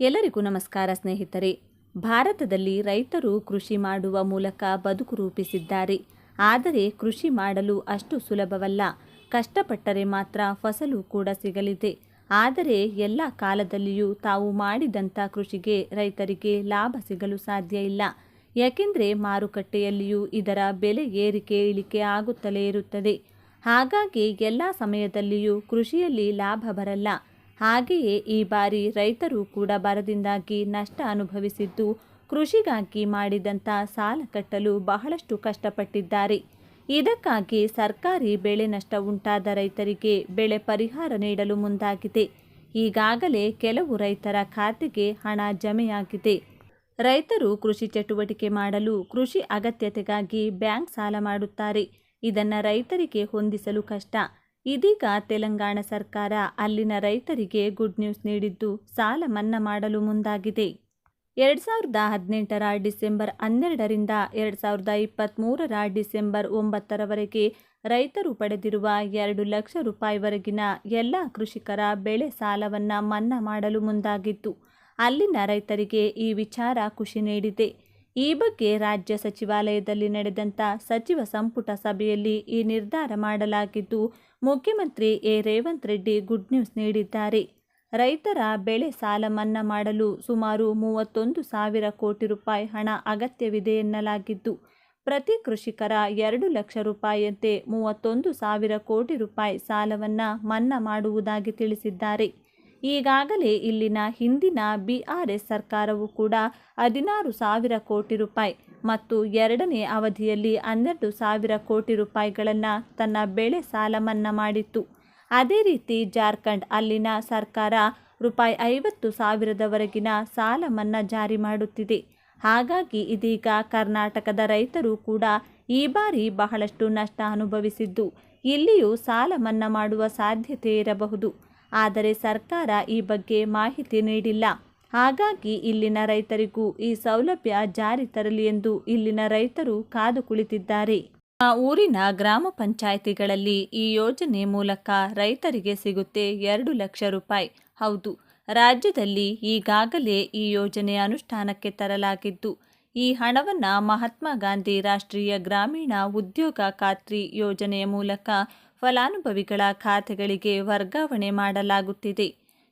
ಎಲ್ಲರಿಗೂ ನಮಸ್ಕಾರ ಸ್ನೇಹಿತರೆ. ಭಾರತದಲ್ಲಿ ರೈತರು ಕೃಷಿ ಮಾಡುವ ಮೂಲಕ ಬದುಕು ರೂಪಿಸಿದ್ದಾರೆ. ಆದರೆ ಕೃಷಿ ಮಾಡಲು ಅಷ್ಟು ಸುಲಭವಲ್ಲ. ಕಷ್ಟಪಟ್ಟರೆ ಮಾತ್ರ ಫಸಲು ಕೂಡ ಸಿಗಲಿದೆ. ಆದರೆ ಎಲ್ಲ ಕಾಲದಲ್ಲಿಯೂ ತಾವು ಮಾಡಿದಂಥ ಕೃಷಿಗೆ ರೈತರಿಗೆ ಲಾಭ ಸಿಗಲು ಸಾಧ್ಯ ಇಲ್ಲ. ಯಾಕೆಂದರೆ ಮಾರುಕಟ್ಟೆಯಲ್ಲಿಯೂ ಇದರ ಬೆಲೆ ಏರಿಕೆ ಇಳಿಕೆ ಆಗುತ್ತಲೇ ಇರುತ್ತದೆ. ಹಾಗಾಗಿ ಎಲ್ಲ ಸಮಯದಲ್ಲಿಯೂ ಕೃಷಿಯಲ್ಲಿ ಲಾಭ ಬರಲ್ಲ. ಹಾಗೆಯೇ ಈ ಬಾರಿ ರೈತರು ಕೂಡ ಬರದಿಂದಾಗಿ ನಷ್ಟ ಅನುಭವಿಸಿದ್ದು, ಕೃಷಿಗಾಗಿ ಮಾಡಿದಂಥ ಸಾಲ ಕಟ್ಟಲು ಬಹಳಷ್ಟು ಕಷ್ಟಪಟ್ಟಿದ್ದಾರೆ. ಇದಕ್ಕಾಗಿ ಸರ್ಕಾರಿ ಬೆಳೆ ನಷ್ಟ ಉಂಟಾದ ರೈತರಿಗೆ ಬೆಳೆ ಪರಿಹಾರ ನೀಡಲು ಮುಂದಾಗಿದೆ. ಈಗಾಗಲೇ ಕೆಲವು ರೈತರ ಖಾತೆಗೆ ಹಣ ಜಮೆಯಾಗಿದೆ. ರೈತರು ಕೃಷಿ ಚಟುವಟಿಕೆ ಮಾಡಲು ಕೃಷಿ ಅಗತ್ಯತೆಗಾಗಿ ಬ್ಯಾಂಕ್ ಸಾಲ ಮಾಡುತ್ತಾರೆ. ಇದನ್ನು ರೈತರಿಗೆ ಹೊಂದಿಸಲು ಕಷ್ಟ. ಇದೀಗ ತೆಲಂಗಾಣ ಸರ್ಕಾರ ಅಲ್ಲಿನ ರೈತರಿಗೆ ಗುಡ್ ನ್ಯೂಸ್ ನೀಡಿದ್ದು ಸಾಲ ಮನ್ನಾ ಮಾಡಲು ಮುಂದಾಗಿದೆ. ಎರಡು ಸಾವಿರದ ಹದಿನೆಂಟರ ಡಿಸೆಂಬರ್ ಹನ್ನೆರಡರಿಂದ ಎರಡು ಸಾವಿರದ ಇಪ್ಪತ್ತ್ಮೂರರ ಡಿಸೆಂಬರ್ ಒಂಬತ್ತರವರೆಗೆ ರೈತರು ಪಡೆದಿರುವ ಎರಡು ಲಕ್ಷ ರೂಪಾಯಿವರೆಗಿನ ಎಲ್ಲ ಕೃಷಿಕರ ಬೆಳೆ ಸಾಲವನ್ನು ಮನ್ನಾ ಮಾಡಲು ಮುಂದಾಗಿತ್ತು. ಅಲ್ಲಿನ ರೈತರಿಗೆ ಈ ವಿಚಾರ ಖುಷಿ ನೀಡಿದೆ. ಈ ಬಗ್ಗೆ ರಾಜ್ಯ ಸಚಿವಾಲಯದಲ್ಲಿ ನಡೆದಂಥ ಸಚಿವ ಸಂಪುಟ ಸಭೆಯಲ್ಲಿ ಈ ನಿರ್ಧಾರ ಮಾಡಲಾಗಿದ್ದು, ಮುಖ್ಯಮಂತ್ರಿ A. Revanth Reddy good news ನೀಡಿದ್ದಾರೆ. ರೈತರ ಬೆಳೆ ಸಾಲ ಮನ್ನಾ ಮಾಡಲು ಸುಮಾರು ಮೂವತ್ತೊಂದು ಸಾವಿರ ಕೋಟಿ ರೂಪಾಯಿ ಹಣ ಅಗತ್ಯವಿದೆ ಎನ್ನಲಾಗಿದ್ದು, ಪ್ರತಿ ಕೃಷಿಕರ ಎರಡು ಲಕ್ಷ ರೂಪಾಯಿಯಂತೆ ಮೂವತ್ತೊಂದು ಸಾವಿರ ಕೋಟಿ ರೂಪಾಯಿ ಸಾಲವನ್ನು ಮನ್ನಾ ಮಾಡುವುದಾಗಿ ತಿಳಿಸಿದ್ದಾರೆ. ಈಗಾಗಲೇ ಇಲ್ಲಿನ ಹಿಂದಿನ ಬಿಆರ್ಎಸ್ ಸರ್ಕಾರವು ಕೂಡ ಹದಿನಾರು ಸಾವಿರ ಕೋಟಿ ರೂಪಾಯಿ ಮತ್ತು ಎರಡನೇ ಅವಧಿಯಲ್ಲಿ ಹನ್ನೆರಡು ಸಾವಿರ ಕೋಟಿ ರೂಪಾಯಿಗಳನ್ನು ತನ್ನ ಬೆಳೆ ಸಾಲ ಮನ್ನಾ ಮಾಡಿತ್ತು. ಅದೇ ರೀತಿ ಜಾರ್ಖಂಡ್ ಅಲ್ಲಿನ ಸರ್ಕಾರ ರೂಪಾಯಿ ಐವತ್ತು ಸಾವಿರದವರೆಗಿನ ಸಾಲ ಮನ್ನಾ ಜಾರಿ ಮಾಡುತ್ತಿದೆ. ಹಾಗಾಗಿ ಇದೀಗ ಕರ್ನಾಟಕದ ರೈತರು ಕೂಡ ಈ ಬಾರಿ ಬಹಳಷ್ಟು ನಷ್ಟ ಅನುಭವಿಸಿದ್ದು, ಇಲ್ಲಿಯೂ ಸಾಲ ಮನ್ನಾ ಮಾಡುವ ಸಾಧ್ಯತೆ ಇರಬಹುದು. ಆದರೆ ಸರ್ಕಾರ ಈ ಬಗ್ಗೆ ಮಾಹಿತಿ ನೀಡಿಲ್ಲ. ಹಾಗಾಗಿ ಇಲ್ಲಿನ ರೈತರಿಗೂ ಈ ಸೌಲಭ್ಯ ಜಾರಿ ತರಲಿ ಎಂದು ಇಲ್ಲಿನ ರೈತರು ಕಾದು ಕುಳಿತಿದ್ದಾರೆ. ಆ ಊರಿನ ಗ್ರಾಮ ಪಂಚಾಯಿತಿಗಳಲ್ಲಿ ಈ ಯೋಜನೆ ಮೂಲಕ ರೈತರಿಗೆ ಸಿಗುತ್ತೆ ಎರಡು ಲಕ್ಷ ರೂಪಾಯಿ. ಹೌದು, ರಾಜ್ಯದಲ್ಲಿ ಈಗಾಗಲೇ ಈ ಯೋಜನೆ ಅನುಷ್ಠಾನಕ್ಕೆ ತರಲಾಗಿದ್ದು, ಈ ಹಣವನ್ನು ಮಹಾತ್ಮ ಗಾಂಧಿ ರಾಷ್ಟ್ರೀಯ ಗ್ರಾಮೀಣ ಉದ್ಯೋಗ ಖಾತ್ರಿ ಯೋಜನೆಯ ಮೂಲಕ ಫಲಾನುಭವಿಗಳ ಖಾತೆಗಳಿಗೆ ವರ್ಗಾವಣೆ ಮಾಡಲಾಗುತ್ತಿದೆ.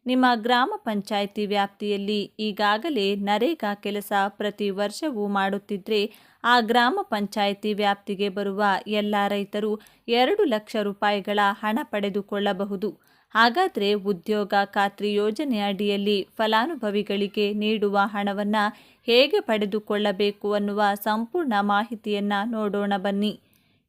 ನಿಮ್ಮ ಗ್ರಾಮ ಪಂಚಾಯಿತಿ ವ್ಯಾಪ್ತಿಯಲ್ಲಿ ಈಗಾಗಲೇ ನರೇಗಾ ಕೆಲಸ ಪ್ರತಿ ವರ್ಷವೂ ಮಾಡುತ್ತಿದ್ದರೆ ಆ ಗ್ರಾಮ ಪಂಚಾಯಿತಿ ವ್ಯಾಪ್ತಿಗೆ ಬರುವ ಎಲ್ಲ ರೈತರು ಎರಡು ಲಕ್ಷ ರೂಪಾಯಿಗಳ ಹಣ ಪಡೆದುಕೊಳ್ಳಬಹುದು. ಹಾಗಾದರೆ ಉದ್ಯೋಗ ಖಾತ್ರಿ ಯೋಜನೆ ಅಡಿಯಲ್ಲಿ ಫಲಾನುಭವಿಗಳಿಗೆ ನೀಡುವ ಹಣವನ್ನು ಹೇಗೆ ಪಡೆದುಕೊಳ್ಳಬೇಕು ಅನ್ನುವ ಸಂಪೂರ್ಣ ಮಾಹಿತಿಯನ್ನು ನೋಡೋಣ ಬನ್ನಿ.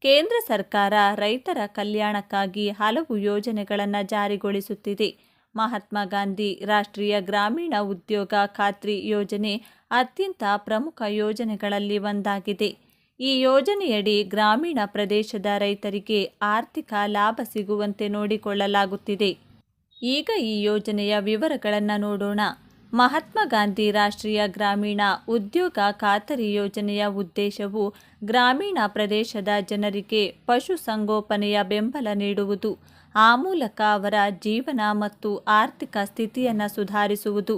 ಕೇಂದ್ರ ಸರ್ಕಾರ ರೈತರ ಕಲ್ಯಾಣಕ್ಕಾಗಿ ಹಲವು ಯೋಜನೆಗಳನ್ನು ಜಾರಿಗೊಳಿಸುತ್ತಿದೆ. ಮಹಾತ್ಮ ಗಾಂಧಿ ರಾಷ್ಟ್ರೀಯ ಗ್ರಾಮೀಣ ಉದ್ಯೋಗ ಖಾತ್ರಿ ಯೋಜನೆ ಅತ್ಯಂತ ಪ್ರಮುಖ ಯೋಜನೆಗಳಲ್ಲಿ ಒಂದಾಗಿದೆ. ಈ ಯೋಜನೆಯಡಿ ಗ್ರಾಮೀಣ ಪ್ರದೇಶದ ರೈತರಿಗೆ ಆರ್ಥಿಕ ಲಾಭ ಸಿಗುವಂತೆ ನೋಡಿಕೊಳ್ಳಲಾಗುತ್ತಿದೆ. ಈಗ ಈ ಯೋಜನೆಯ ವಿವರಗಳನ್ನು ನೋಡೋಣ. ಮಹಾತ್ಮ ಗಾಂಧಿ ರಾಷ್ಟ್ರೀಯ ಗ್ರಾಮೀಣ ಉದ್ಯೋಗ ಖಾತರಿ ಯೋಜನೆಯ ಉದ್ದೇಶವು ಗ್ರಾಮೀಣ ಪ್ರದೇಶದ ಜನರಿಗೆ ಪಶುಸಂಗೋಪನೆಯ ಬೆಂಬಲ ನೀಡುವುದು, ಆ ಮೂಲಕ ಅವರ ಜೀವನ ಮತ್ತು ಆರ್ಥಿಕ ಸ್ಥಿತಿಯನ್ನು ಸುಧಾರಿಸುವುದು.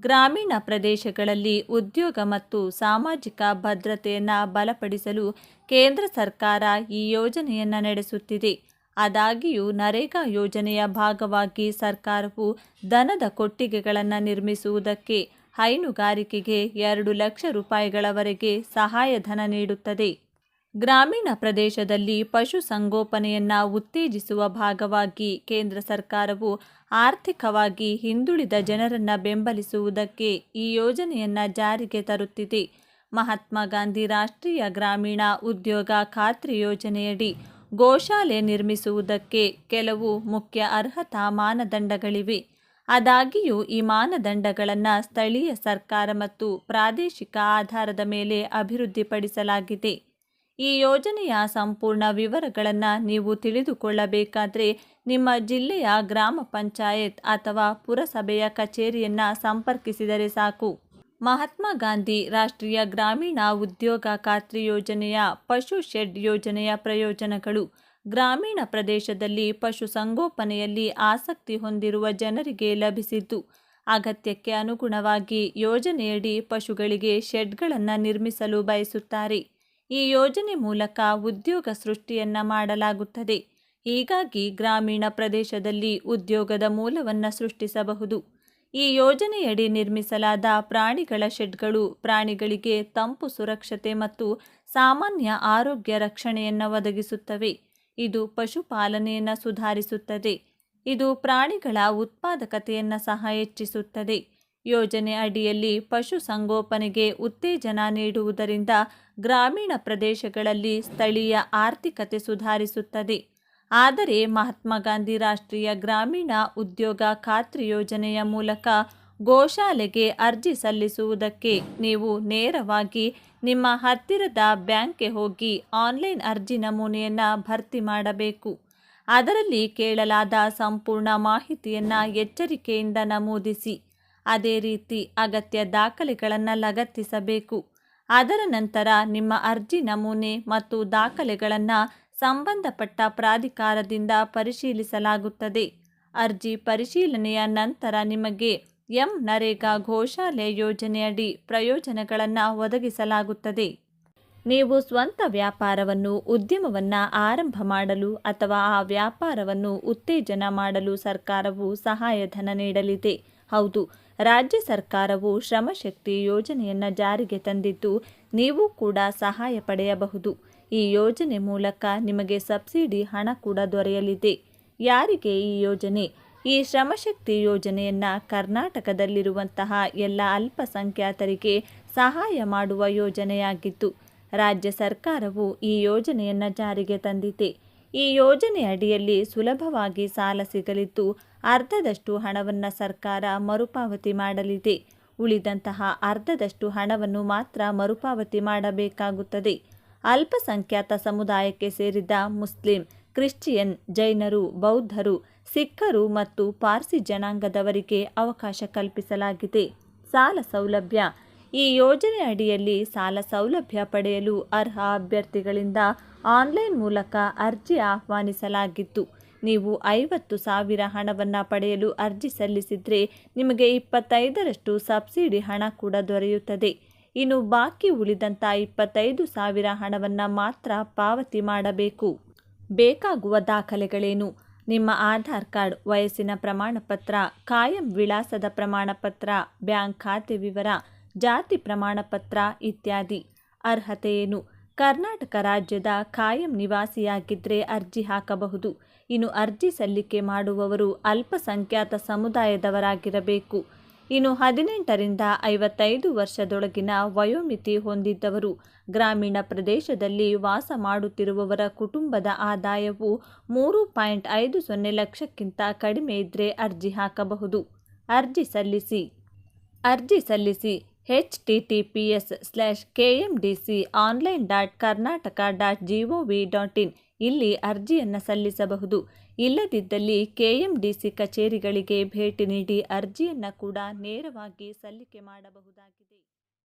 ಗ್ರಾಮೀಣ ಪ್ರದೇಶಗಳಲ್ಲಿ ಉದ್ಯೋಗ ಮತ್ತು ಸಾಮಾಜಿಕ ಭದ್ರತೆಯನ್ನು ಬಲಪಡಿಸಲು ಕೇಂದ್ರ ಸರ್ಕಾರ ಈ ಯೋಜನೆಯನ್ನು ನಡೆಸುತ್ತಿದೆ. ಆದಾಗ್ಯೂ ನರೇಗಾ ಯೋಜನೆಯ ಭಾಗವಾಗಿ ಸರ್ಕಾರವು ದನದ ಕೊಟ್ಟಿಗೆಗಳನ್ನು ನಿರ್ಮಿಸುವುದಕ್ಕೆ ಹೈನುಗಾರಿಕೆಗೆ ಎರಡು ಲಕ್ಷ ರೂಪಾಯಿಗಳವರೆಗೆ ಸಹಾಯಧನ ನೀಡುತ್ತದೆ. ಗ್ರಾಮೀಣ ಪ್ರದೇಶದಲ್ಲಿ ಪಶು ಸಂಗೋಪನೆಯನ್ನು ಉತ್ತೇಜಿಸುವ ಭಾಗವಾಗಿ ಕೇಂದ್ರ ಸರ್ಕಾರವು ಆರ್ಥಿಕವಾಗಿ ಹಿಂದುಳಿದ ಜನರನ್ನು ಬೆಂಬಲಿಸುವುದಕ್ಕೆ ಈ ಯೋಜನೆಯನ್ನು ಜಾರಿಗೆ ತರುತ್ತಿದೆ. ಮಹಾತ್ಮ ಗಾಂಧಿ ರಾಷ್ಟ್ರೀಯ ಗ್ರಾಮೀಣ ಉದ್ಯೋಗ ಖಾತ್ರಿ ಯೋಜನೆಯಡಿ ಗೋಶಾಲೆ ನಿರ್ಮಿಸುವುದಕ್ಕೆ ಕೆಲವು ಮುಖ್ಯ ಅರ್ಹತಾ ಮಾನದಂಡಗಳಿವೆ. ಆದಾಗಿಯೂ, ಈ ಮಾನದಂಡಗಳನ್ನು ಸ್ಥಳೀಯ ಸರ್ಕಾರ ಮತ್ತು ಪ್ರಾದೇಶಿಕ ಆಧಾರದ ಮೇಲೆ ಅಭಿವೃದ್ಧಿಪಡಿಸಲಾಗಿದೆ. ಈ ಯೋಜನೆಯ ಸಂಪೂರ್ಣ ವಿವರಗಳನ್ನು ನೀವು ತಿಳಿದುಕೊಳ್ಳಬೇಕಾದರೆ ನಿಮ್ಮ ಜಿಲ್ಲೆಯ ಗ್ರಾಮ ಪಂಚಾಯತ್ ಅಥವಾ ಪುರಸಭೆಯ ಕಚೇರಿಯನ್ನು ಸಂಪರ್ಕಿಸಿದರೆ ಸಾಕು. ಮಹಾತ್ಮ ಗಾಂಧಿ ರಾಷ್ಟ್ರೀಯ ಗ್ರಾಮೀಣ ಉದ್ಯೋಗ ಖಾತ್ರಿ ಯೋಜನೆಯ ಪಶು ಶೆಡ್ ಯೋಜನೆಯ ಪ್ರಯೋಜನಗಳು. ಗ್ರಾಮೀಣ ಪ್ರದೇಶದಲ್ಲಿ ಪಶು ಸಂಗೋಪನೆಯಲ್ಲಿ ಆಸಕ್ತಿ ಹೊಂದಿರುವ ಜನರಿಗೆ ಲಭಿಸಿದ್ದು, ಅಗತ್ಯಕ್ಕೆ ಅನುಗುಣವಾಗಿ ಯೋಜನೆಯಡಿ ಪಶುಗಳಿಗೆ ಶೆಡ್ಗಳನ್ನು ನಿರ್ಮಿಸಲು ಬಯಸುತ್ತಾರೆ. ಈ ಯೋಜನೆ ಮೂಲಕ ಉದ್ಯೋಗ ಸೃಷ್ಟಿಯನ್ನು ಮಾಡಲಾಗುತ್ತದೆ. ಹೀಗಾಗಿ ಗ್ರಾಮೀಣ ಪ್ರದೇಶದಲ್ಲಿ ಉದ್ಯೋಗದ ಮೂಲವನ್ನು ಸೃಷ್ಟಿಸಬಹುದು. ಈ ಯೋಜನೆಯಡಿ ನಿರ್ಮಿಸಲಾದ ಪ್ರಾಣಿಗಳ ಶೆಡ್ಗಳು, ಪ್ರಾಣಿಗಳಿಗೆ ತಂಪು ಸುರಕ್ಷತೆ ಮತ್ತು ಸಾಮಾನ್ಯ ಆರೋಗ್ಯ ರಕ್ಷಣೆಯನ್ನು ಒದಗಿಸುತ್ತವೆ. ಇದು ಪಶುಪಾಲನೆಯನ್ನು ಸುಧಾರಿಸುತ್ತದೆ. ಇದು ಪ್ರಾಣಿಗಳ ಉತ್ಪಾದಕತೆಯನ್ನು ಸಹ ಹೆಚ್ಚಿಸುತ್ತದೆ. ಯೋಜನೆ ಅಡಿಯಲ್ಲಿ ಪಶು ಸಂಗೋಪನೆಗೆ ಉತ್ತೇಜನ ನೀಡುವುದರಿಂದ ಗ್ರಾಮೀಣ ಪ್ರದೇಶಗಳಲ್ಲಿ ಸ್ಥಳೀಯ ಆರ್ಥಿಕತೆ ಸುಧಾರಿಸುತ್ತದೆ. ಆದರೆ ಮಹಾತ್ಮ ಗಾಂಧಿ ರಾಷ್ಟ್ರೀಯ ಗ್ರಾಮೀಣ ಉದ್ಯೋಗ ಖಾತ್ರಿ ಯೋಜನೆಯ ಮೂಲಕ ಗೋಶಾಲೆಗೆ ಅರ್ಜಿ ಸಲ್ಲಿಸುವುದಕ್ಕೆ ನೀವು ನೇರವಾಗಿ ನಿಮ್ಮ ಹತ್ತಿರದ ಬ್ಯಾಂಕ್ಗೆ ಹೋಗಿ ಆನ್ಲೈನ್ ಅರ್ಜಿ ನಮೂನೆಯನ್ನು ಭರ್ತಿ ಮಾಡಬೇಕು. ಅದರಲ್ಲಿ ಕೇಳಲಾದ ಸಂಪೂರ್ಣ ಮಾಹಿತಿಯನ್ನು ಎಚ್ಚರಿಕೆಯಿಂದ ನಮೂದಿಸಿ. ಅದೇ ರೀತಿ ಅಗತ್ಯ ದಾಖಲೆಗಳನ್ನು ಲಗತ್ತಿಸಬೇಕು. ಅದರ ನಂತರ ನಿಮ್ಮ ಅರ್ಜಿ ನಮೂನೆ ಮತ್ತು ದಾಖಲೆಗಳನ್ನು ಸಂಬಂಧಪಟ್ಟ ಪ್ರಾಧಿಕಾರದಿಂದ ಪರಿಶೀಲಿಸಲಾಗುತ್ತದೆ. ಅರ್ಜಿ ಪರಿಶೀಲನೆಯ ನಂತರ ನಿಮಗೆ ಎಂ. ನರೇಗಾ ಘೋಷಾಲೆ ಯೋಜನೆಯಡಿ ಪ್ರಯೋಜನಗಳನ್ನು ಒದಗಿಸಲಾಗುತ್ತದೆ. ನೀವು ಸ್ವಂತ ವ್ಯಾಪಾರವನ್ನು, ಉದ್ಯಮವನ್ನು ಆರಂಭ ಮಾಡಲು ಅಥವಾ ಆ ವ್ಯಾಪಾರವನ್ನು ಉತ್ತೇಜನ ಮಾಡಲು ಸರ್ಕಾರವು ಸಹಾಯಧನ ನೀಡಲಿದೆ. ಹೌದು, ರಾಜ್ಯ ಸರ್ಕಾರವು ಶ್ರಮಶಕ್ತಿ ಯೋಜನೆಯನ್ನು ಜಾರಿಗೆ ತಂದಿದ್ದು ನೀವು ಕೂಡ ಸಹಾಯ ಪಡೆಯಬಹುದು. ಈ ಯೋಜನೆ ಮೂಲಕ ನಿಮಗೆ ಸಬ್ಸಿಡಿ ಹಣ ಕೂಡ ದೊರೆಯಲಿದೆ. ಯಾರಿಗೆ ಈ ಯೋಜನೆ? ಈ ಶ್ರಮಶಕ್ತಿ ಯೋಜನೆಯನ್ನು ಕರ್ನಾಟಕದಲ್ಲಿರುವಂತಹ ಎಲ್ಲ ಅಲ್ಪಸಂಖ್ಯಾತರಿಗೆ ಸಹಾಯ ಮಾಡುವ ಯೋಜನೆಯಾಗಿದ್ದು ರಾಜ್ಯ ಸರ್ಕಾರವು ಈ ಯೋಜನೆಯನ್ನು ಜಾರಿಗೆ ತಂದಿದೆ. ಈ ಯೋಜನೆ ಅಡಿಯಲ್ಲಿ ಸುಲಭವಾಗಿ ಸಾಲ ಸಿಗಲಿದ್ದು ಅರ್ಧದಷ್ಟು ಹಣವನ್ನು ಸರ್ಕಾರ ಮರುಪಾವತಿ ಮಾಡಲಿದೆ. ಉಳಿದಂತಹ ಅರ್ಧದಷ್ಟು ಹಣವನ್ನು ಮಾತ್ರ ಮರುಪಾವತಿ ಮಾಡಬೇಕಾಗುತ್ತದೆ. ಅಲ್ಪಸಂಖ್ಯಾತ ಸಮುದಾಯಕ್ಕೆ ಸೇರಿದ ಮುಸ್ಲಿಂ, ಕ್ರಿಶ್ಚಿಯನ್, ಜೈನರು, ಬೌದ್ಧರು, ಸಿಖ್ಖರು ಮತ್ತು ಪಾರ್ಸಿ ಜನಾಂಗದವರಿಗೆ ಅವಕಾಶ ಕಲ್ಪಿಸಲಾಗಿದೆ. ಸಾಲ ಸೌಲಭ್ಯ. ಈ ಯೋಜನೆ ಅಡಿಯಲ್ಲಿ ಸಾಲ ಸೌಲಭ್ಯ ಪಡೆಯಲು ಅರ್ಹ ಅಭ್ಯರ್ಥಿಗಳಿಂದ ಆನ್ಲೈನ್ ಮೂಲಕ ಅರ್ಜಿ ಆಹ್ವಾನಿಸಲಾಗಿತ್ತು. ನೀವು ಐವತ್ತು ಸಾವಿರ ಹಣವನ್ನು ಪಡೆಯಲು ಅರ್ಜಿ ಸಲ್ಲಿಸಿದರೆ ನಿಮಗೆ ಇಪ್ಪತ್ತೈದರಷ್ಟು ಸಬ್ಸಿಡಿ ಹಣ ಕೂಡ ದೊರೆಯುತ್ತದೆ. ಇನ್ನು ಬಾಕಿ ಉಳಿದಂಥ ಇಪ್ಪತ್ತೈದು ಸಾವಿರ ಹಣವನ್ನು ಮಾತ್ರ ಪಾವತಿ ಮಾಡಬೇಕು. ಬೇಕಾಗುವ ದಾಖಲೆಗಳೇನು? ನಿಮ್ಮ ಆಧಾರ್ ಕಾರ್ಡ್, ವಯಸ್ಸಿನ ಪ್ರಮಾಣಪತ್ರ, ಕಾಯಂ ವಿಳಾಸದ ಪ್ರಮಾಣಪತ್ರ, ಬ್ಯಾಂಕ್ ಖಾತೆ ವಿವರ, ಜಾತಿ ಪ್ರಮಾಣಪತ್ರ ಇತ್ಯಾದಿ. ಅರ್ಹತೆ ಏನು? ಕರ್ನಾಟಕ ರಾಜ್ಯದ ಕಾಯಂ ನಿವಾಸಿಯಾಗಿದ್ದರೆ ಅರ್ಜಿ ಹಾಕಬಹುದು. ಇನ್ನು ಅರ್ಜಿ ಸಲ್ಲಿಕೆ ಮಾಡುವವರು ಅಲ್ಪಸಂಖ್ಯಾತ ಸಮುದಾಯದವರಾಗಿರಬೇಕು. ಇನ್ನು ಹದಿನೆಂಟರಿಂದ ಐವತ್ತೈದು ವರ್ಷದೊಳಗಿನ ವಯೋಮಿತಿ ಹೊಂದಿದ್ದವರು, ಗ್ರಾಮೀಣ ಪ್ರದೇಶದಲ್ಲಿ ವಾಸ ಮಾಡುತ್ತಿರುವವರ ಕುಟುಂಬದ ಆದಾಯವು ಮೂರು ಪಾಯಿಂಟ್ ಐದು ಸೊನ್ನೆ ಲಕ್ಷಕ್ಕಿಂತ ಕಡಿಮೆ ಇದ್ದರೆ ಅರ್ಜಿ ಹಾಕಬಹುದು. ಅರ್ಜಿ ಸಲ್ಲಿಸಿ. ಅರ್ಜಿ ಸಲ್ಲಿಸಿ. H T T P S slash K M D C online dot Karnataka dot G O V dot in. ಇಲ್ಲಿ ಅರ್ಜಿಯನ್ನು ಸಲ್ಲಿಸಬಹುದು. ಇಲ್ಲದಿದ್ದಲ್ಲಿ ಕೆಎಂಡಿಸಿ ಕಚೇರಿಗಳಿಗೆ ಭೇಟಿ ನೀಡಿ ಅರ್ಜಿಯನ್ನು ಕೂಡ ನೇರವಾಗಿ ಸಲ್ಲಿಕೆ ಮಾಡಬಹುದಾಗಿದೆ.